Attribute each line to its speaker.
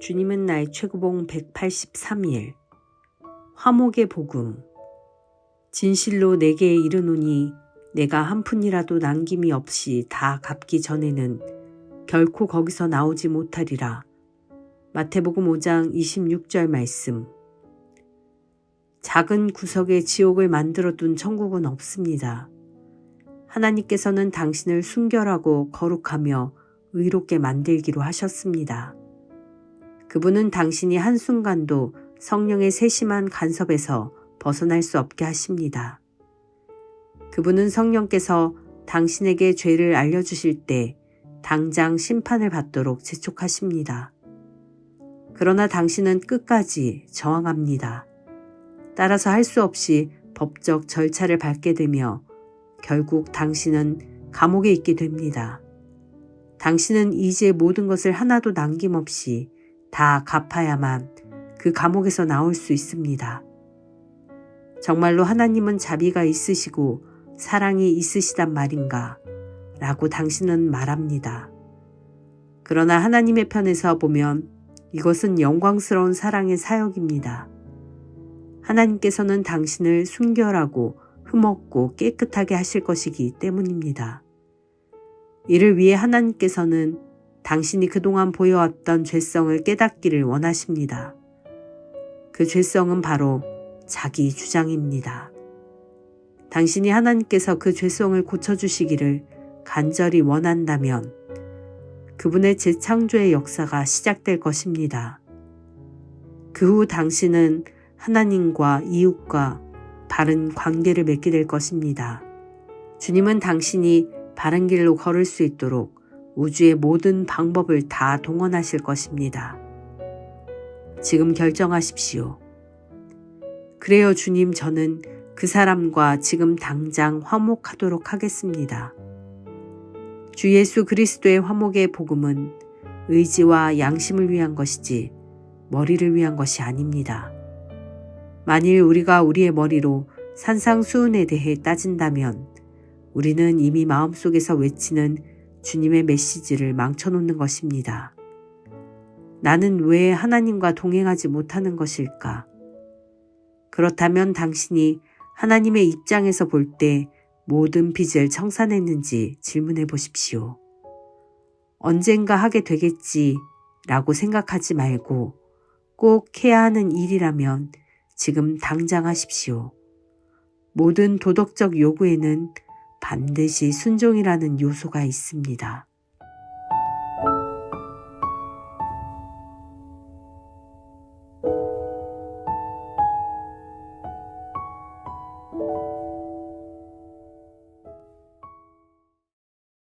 Speaker 1: 주님은 나의 최고봉 183일. 화목의 복음. 진실로 내게 이르노니 내가 한 푼이라도 남김이 없이 다 갚기 전에는 결코 거기서 나오지 못하리라. 마태복음 5장 26절 말씀. 작은 구석에 지옥을 만들어 둔 천국은 없습니다. 하나님께서는 당신을 순결하고 거룩하며 의롭게 만들기로 하셨습니다. 그분은 당신이 한순간도 성령의 세심한 간섭에서 벗어날 수 없게 하십니다. 그분은 성령께서 당신에게 죄를 알려주실 때 당장 심판을 받도록 재촉하십니다. 그러나 당신은 끝까지 저항합니다. 따라서 할 수 없이 법적 절차를 밟게 되며 결국 당신은 감옥에 있게 됩니다. 당신은 이제 모든 것을 하나도 남김없이 다 갚아야만 그 감옥에서 나올 수 있습니다. 정말로 하나님은 자비가 있으시고 사랑이 있으시단 말인가? 라고 당신은 말합니다. 그러나 하나님의 편에서 보면 이것은 영광스러운 사랑의 사역입니다. 하나님께서는 당신을 순결하고 흠없고 깨끗하게 하실 것이기 때문입니다. 이를 위해 하나님께서는 당신이 그동안 보여왔던 죄성을 깨닫기를 원하십니다. 그 죄성은 바로 자기 주장입니다. 당신이 하나님께서 그 죄성을 고쳐주시기를 간절히 원한다면 그분의 재창조의 역사가 시작될 것입니다. 그 후 당신은 하나님과 이웃과 바른 관계를 맺게 될 것입니다. 주님은 당신이 바른 길로 걸을 수 있도록 우주의 모든 방법을 다 동원하실 것입니다. 지금 결정하십시오. 그래요, 주님, 저는 그 사람과 지금 당장 화목하도록 하겠습니다. 주 예수 그리스도의 화목의 복음은 의지와 양심을 위한 것이지 머리를 위한 것이 아닙니다. 만일 우리가 우리의 머리로 산상수훈에 대해 따진다면 우리는 이미 마음속에서 외치는 주님의 메시지를 망쳐놓는 것입니다. 나는 왜 하나님과 동행하지 못하는 것일까? 그렇다면 당신이 하나님의 입장에서 볼 때 모든 빚을 청산했는지 질문해 보십시오. 언젠가 하게 되겠지 라고 생각하지 말고 꼭 해야 하는 일이라면 지금 당장 하십시오. 모든 도덕적 요구에는 반드시 순종이라는 요소가 있습니다.